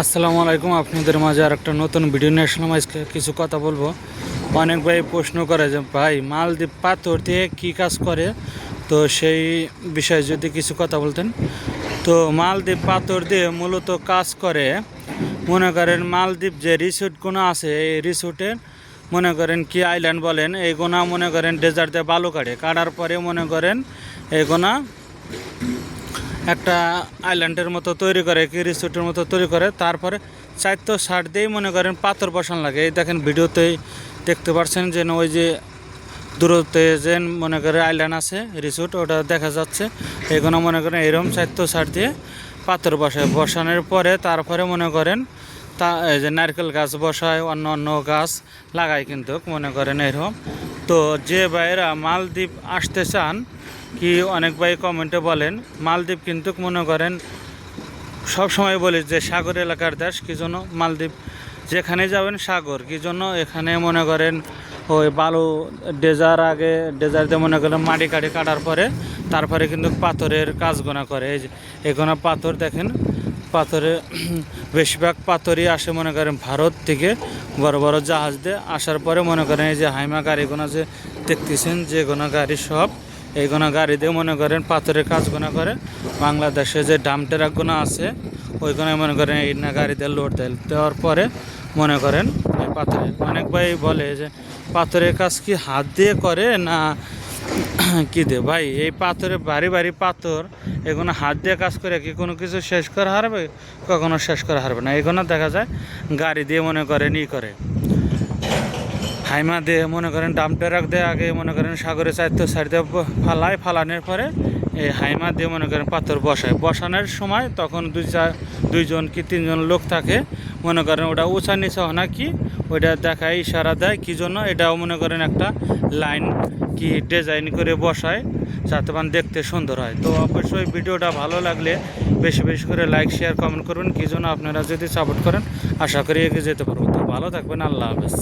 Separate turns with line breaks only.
আসসালামু আলাইকুম, আপনাদের মাঝে আর একটা নতুন ভিডিও নিয়ে আসলাম। আজকে কিছু কথা বলব। অনেক ভাই প্রশ্ন করে যে, ভাই, মালদ্বীপ পাথর দিয়ে কী কাজ করে? তো সেই বিষয়ে যদি কিছু কথা বলতেন। তো মালদ্বীপ পাথর দিয়ে মূলত কাজ করে। মনে করেন মালদ্বীপ যে রিসোর্টগুলো আছে, এই রিসোর্টের মনে করেন কি আইল্যান্ড বলেন এইগুলা মনে করেন ডেজার্ট বালু কাটে। কাটার পরে মনে করেন এইগুলা একটা আইল্যান্ডের মতো তৈরি করে কি রিসোর্টের মতো তৈরি করে। তারপরে চারটো সার দিয়েই মনে করেন পাথর বসান লাগে। এই দেখেন ভিডিওতেই দেখতে পাচ্ছেন যে ওই যে দূরত্বে যে মনে করে আইল্যান্ড আছে রিসোর্ট ওটা দেখা যাচ্ছে। এগুলো মনে করেন এরকম চারটো সার দিয়ে পাথর বসায়। বসানোর পরে তারপরে মনে করেন তা, এই যে নারকেল গাছ বসায়, অন্য অন্য গাছ লাগায় কিন্তু মনে করেন এরকম তো যে ভাইয়েরা মালদ্বীপ আসতে চান কি অনেক ভাই কমেন্টে বলেন, মালদ্বীপ কিন্তু মনে করেন সব সময় বলি যে সাগর এলাকার দেশ, কি জন্য মালদ্বীপ? যেখানে যাবেন সাগর, কি জন্য? এখানে মনে করেন ওই বালু ডেজার আগে, ডেজার দিয়ে মনে করেন মাটি কাটি কাটার পরে, তারপরে কিন্তু পাথরের কাজ গোনা করে। এই যে, এখানে পাথর দেখেন, পাথরে বেশিরভাগ পাথরই আসে মনে করেন ভারত থেকে বড় বড় জাহাজ দিয়ে। আসার পরে মনে করেন এই যে হাইমা গাড়িগুলো যে দেখতেছেন যে কোনো গাড়ি সব এইগুলো গাড়ি দিয়ে মনে করেন পাথরের কাজগুলো করে বাংলাদেশে যে ডাম ট্রাকগুলো আছে ওইগুলো মনে করেন এই না গাড়িতে লোড দেয়। দেওয়ার পরে মনে করেন এই পাথরে। অনেক ভাই বলে যে, পাথরের কাজ কি হাত দিয়ে করে না কি দে ভাই, এই পাথরে বাড়ি বাড়ি পাথর এগুলো হাত দিয়ে কাজ করে কি কোনো কিছু শেষ করা হারবে? কখনো শেষ করা হারবে না। এগুলো দেখা যায় গাড়ি দিয়ে মনে করেন ই করে। হাইমা দিয়ে মনে করেন ডাম ট্রাক দিয়ে আগে মনে করেন সাগরে চাইতে সাইডে ফালায়, ফালানোর পরে এই হাইমা দিয়ে মনে করেন পাথর বসায়। বসানোর সময় তখন দুই চার দুইজন কি তিনজন লোক থাকে, মনে করেন ওটা উঁচা নিচা হয় না কি, ওইটা দেখায়, ইশারা দেয় কী জন্য, এটাও মনে করেন একটা লাইন কি ডিজাইন করে বসায়, যাতে পান দেখতে সুন্দর হয়। তো অবশ্যই ভিডিওটা ভালো লাগলে বেশি বেশি করে লাইক, শেয়ার, কমেন্ট করবেন কী জন্য আপনারা যদি সাপোর্ট করেন, আশা করি এগিয়ে যেতে পারব। তো ভালো থাকবেন, আল্লাহ হাফেজ।